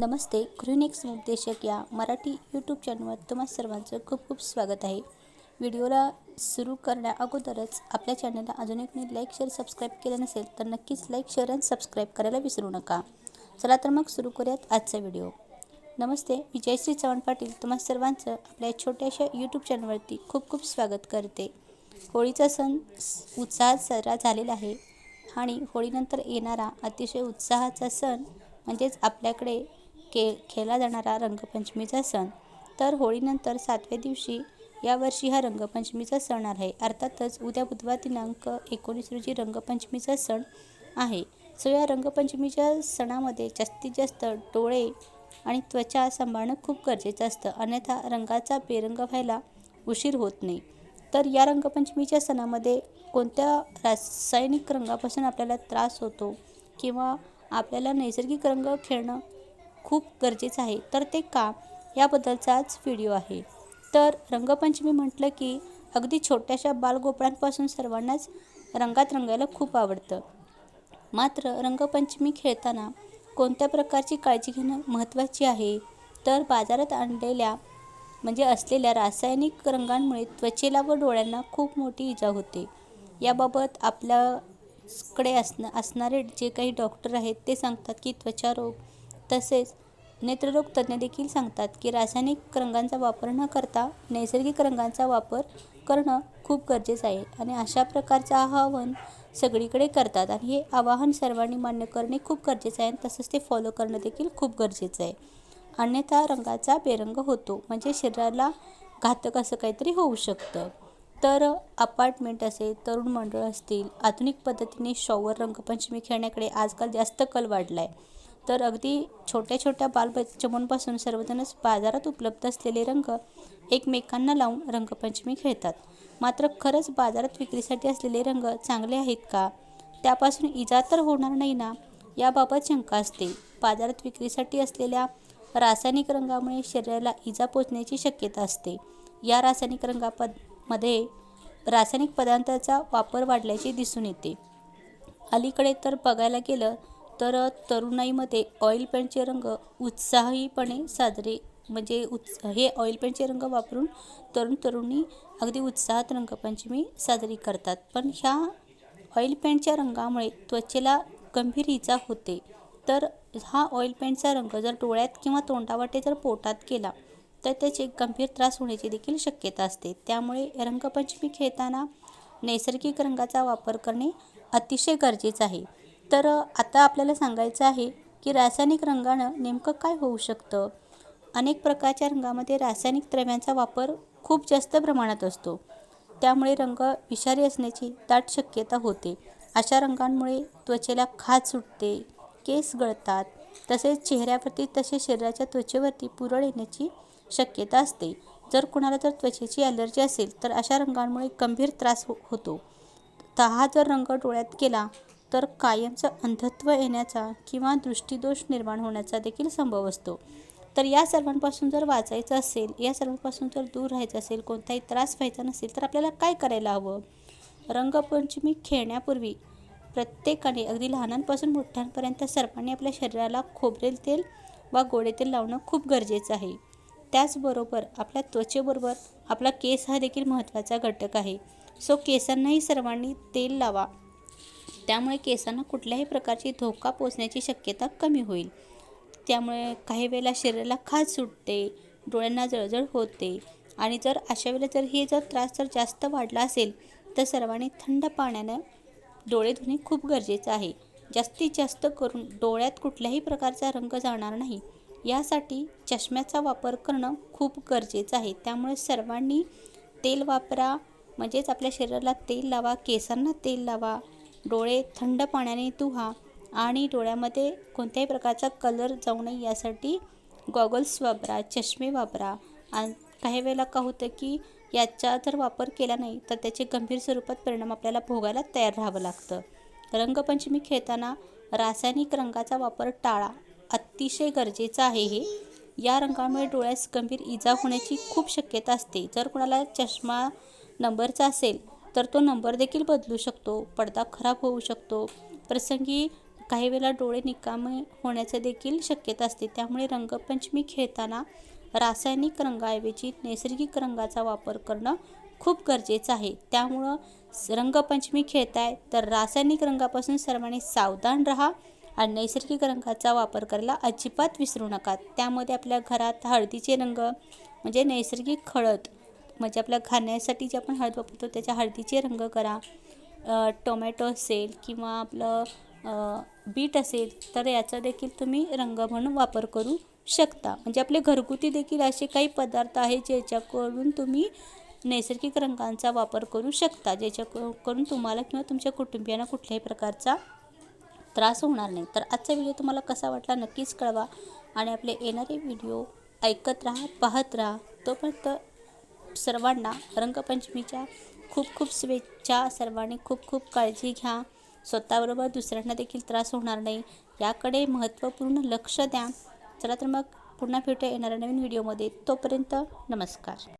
नमस्ते गृहिणीक्स निर्देशक या मराठी यूट्यूब चॅनलवर तुम्हा सर्वांचं खूप खूप स्वागत आहे. व्हिडिओला सुरू करण्या अगोदरच आपल्या चॅनलला अजून एक लाईक शेअर सबस्क्राईब केलं नसेल तर नक्कीच लाईक शेअर आणि सबस्क्राईब करायला विसरू नका. चला तर मग सुरू करूयात आजचा व्हिडिओ. नमस्ते मी जयश्री चव्हाण पाटील तुम्हा सर्वांचं आपल्या छोट्याशा यूट्यूब चॅनलवरती खूप खूप स्वागत करते. होळीचा सण उत्साहात साजरा झालेला आहे आणि होळीनंतर येणारा अतिशय उत्साहाचा सण म्हणजेच आपल्याकडे के खेळला जाणारा रंगपंचमीचा सण. तर होळीनंतर सातव्या दिवशी यावर्षी हा रंगपंचमीचा सण आहे. अर्थातच उद्या बुधवार दिनांक एकोणीस रोजी रंगपंचमीचा सण आहे. सो या रंगपंचमीच्या सणामध्ये जास्तीत जास्त डोळे आणि त्वचा सांभाळणं खूप गरजेचं असतं. अन्यथा रंगाचा बेरंग व्हायला उशीर होत नाही. तर या रंगपंचमीच्या सणामध्ये कोणत्या रासायनिक रंगापासून आपल्याला त्रास होतो किंवा आपल्याला नैसर्गिक रंग खेळणं खूप गरजेचं आहे. तर ते का याबद्दलचाच व्हिडिओ आहे. तर रंगपंचमी म्हटलं की अगदी छोट्याशा बालगोपळांपासून सर्वांनाच रंगात रंगायला खूप आवडतं. मात्र रंगपंचमी खेळताना कोणत्या प्रकारची काळजी घेणं महत्त्वाची आहे? तर बाजारात आणलेल्या म्हणजे असलेल्या रासायनिक रंगांमुळे त्वचेला व डोळ्यांना खूप मोठी इजा होते. याबाबत आपल्याकडे असणं असणारे जे काही डॉक्टर आहेत ते सांगतात की त्वचा रोग तसेच नेत्ररोग तज्ज्ञ देखील सांगतात की रासायनिक रंगांचा वापर न करता नैसर्गिक रंगांचा वापर करणं खूप गरजेचं आहे आणि अशा प्रकारचं आवाहन सगळीकडे करतात आणि हे आवाहन सर्वांनी मान्य करणे खूप गरजेचं आहे आणि तसंच ते फॉलो करणं देखील खूप गरजेचं आहे. अन्यथा रंगाचा बेरंग होतो म्हणजे शरीराला घातक असं काहीतरी होऊ शकतं. तर अपार्टमेंट असेल तरुण मंडळ असतील आधुनिक पद्धतीने शॉवर रंगपंचमी खेळण्याकडे आजकाल जास्त कल वाढला आहे तर अगदी छोट्या छोट्या बालबच्चमांपासून सर्वजणच बाजारात उपलब्ध असलेले रंग एकमेकांना लावून रंगपंचमी खेळतात. मात्र खरंच बाजारात विक्रीसाठी असलेले रंग चांगले आहेत का? त्यापासून इजा तर होणार नाही ना? याबाबत शंका असते. बाजारात विक्रीसाठी असलेल्या रासायनिक रंगामुळे शरीराला इजा पोचण्याची शक्यता असते. या रासायनिक रंगापदमध्ये रासायनिक पदार्थाचा वापर वाढल्याचे दिसून येते. अलीकडे तर बघायला गेलं तर तरुणाईमध्ये ऑइल पेंटचे रंग उत्साहीपणे साजरे म्हणजे उत्स हे ऑइल पेंटचे रंग वापरून तरुण तरुणी अगदी उत्साहात रंगपंचमी साजरी करतात. पण ह्या ऑइल पेंटच्या रंगामुळे त्वचेला गंभीर इजा होते. तर हा ऑइल पेंटचा रंग जर डोळ्यात किंवा तोंडावाटे जर पोटात गेला तर त्याचे गंभीर त्रास होण्याची देखील शक्यता असते. त्यामुळे रंगपंचमी खेळताना नैसर्गिक रंगाचा वापर करणे अतिशय गरजेचं आहे. तर आता आपल्याला सांगायचं आहे की रासायनिक रंगानं नेमकं काय होऊ शकतं? अनेक प्रकारच्या रंगामध्ये रासायनिक द्रव्यांचा वापर खूप जास्त प्रमाणात असतो. त्यामुळे रंग विषारी असण्याची दाट शक्यता होते. अशा रंगांमुळे त्वचेला खाज सुटते केस गळतात तसेच चेहऱ्यावरती तसेच शरीराच्या त्वचेवरती पुरळ येण्याची शक्यता असते. जर कुणाला जर त्वचेची ॲलर्जी असेल तर अशा रंगांमुळे गंभीर त्रास हो होतो. तर हा जर रंग डोळ्यात गेला तर कायमचं अंधत्व येण्याचा किंवा दृष्टीदोष निर्माण होण्याचा देखील संभव असतो. तर या सर्वांपासून जर वाचायचं असेल या सर्वांपासून जर दूर राहायचं असेल कोणताही त्रास व्हायचा नसेल तर आपल्याला काय करायला हवं? रंगपंचमी खेळण्यापूर्वी प्रत्येकाने अगदी लहानांपासून मोठ्यांपर्यंत सर्वांनी आपल्या शरीराला खोबरेल तेल वा गोडे तेल लावणं खूप गरजेचं आहे. त्याचबरोबर आपल्या त्वचेबरोबर आपला केस हा देखील महत्त्वाचा घटक आहे. सो केसांनाही सर्वांनी तेल लावा. त्यामुळे केसांना कुठल्याही प्रकारची धोका पोचण्याची शक्यता कमी होईल. त्यामुळे काही वेळेला शरीराला खाज सुटते डोळ्यांना जळजळ होते आणि जर अशा वेळेला जर हे जर त्रास जर जास्त वाढला असेल तर सर्वांनी थंड पाण्यानं डोळे धुणे खूप गरजेचं आहे. जास्तीत जास्त करून डोळ्यात कुठल्याही प्रकारचा रंग जाणार नाही. यासाठी चष्म्याचा वापर करणं खूप गरजेचं आहे. त्यामुळे सर्वांनी तेल वापरा म्हणजेच आपल्या शरीराला तेल लावा केसांना तेल लावा डोळे थंड पाण्याने धुवा आणि डोळ्यामध्ये कोणत्याही प्रकारचा कलर जाऊ नये यासाठी गॉगल्स वापरा चष्मे वापरा. आणि काही वेळेला का होतं की याचा जर वापर केला नाही तर त्याचे गंभीर स्वरूपात परिणाम आपल्याला भोगायला तयार राहावं लागतं. रंगपंचमी खेळताना रासायनिक रंगाचा वापर टाळा अतिशय गरजेचं आहे हे. या रंगामुळे डोळ्यास गंभीर इजा होण्याची खूप शक्यता असते. जर कोणाला चष्मा नंबरचा असेल तर तो नंबर देखील बदलू शकतो पडदा खराब होऊ शकतो. प्रसंगी काही वेळेला डोळे निकामे होण्याचं देखील शक्यता असते. त्यामुळे रंगपंचमी खेळताना रासायनिक रंगाऐवजी नैसर्गिक रंगाचा वापर करणं खूप गरजेचं आहे. त्यामुळं रंगपंचमी खेळताय तर रासायनिक रंगापासून सर्वांनी सावधान राहा आणि नैसर्गिक रंगाचा वापर करायला अजिबात विसरू नका. त्यामध्ये आपल्या घरात हळदीचे रंग म्हणजे नैसर्गिक हळद म्हणजे आपल्या खाण्यासाठी जे आपण हळद वापरतो त्याच्या हळदीचे रंग करा. टोमॅटो असेल किंवा आपलं बीट असेल तर याचा देखील तुम्ही रंग म्हणून वापर करू शकता. म्हणजे आपले घरगुती देखील असे काही पदार्थ आहेत ज्याच्याकडून तुम्ही नैसर्गिक रंगांचा वापर करू शकता ज्याच्याकडून तुम्हाला किंवा तुमच्या कुटुंबियांना कुठल्याही प्रकारचा त्रास होणार नाही. तर आजचा व्हिडिओ तुम्हाला कसा वाटला नक्कीच कळवा आणि आपले येणारे व्हिडिओ ऐकत राहा पाहत राहा. तोपर्यंत सर्वांना रंगपंचमीच्या खूप खूप शुभेच्छा. सर्वांनी खूप खूप काळजी घ्या. स्वतःबरोबर दुसऱ्यांना देखील त्रास होणार नाही. याकडे महत्त्वपूर्ण लक्ष द्या. चला तर मग पुन्हा भेटूया येणाऱ्या नवीन व्हिडिओमध्ये. तोपर्यंत नमस्कार.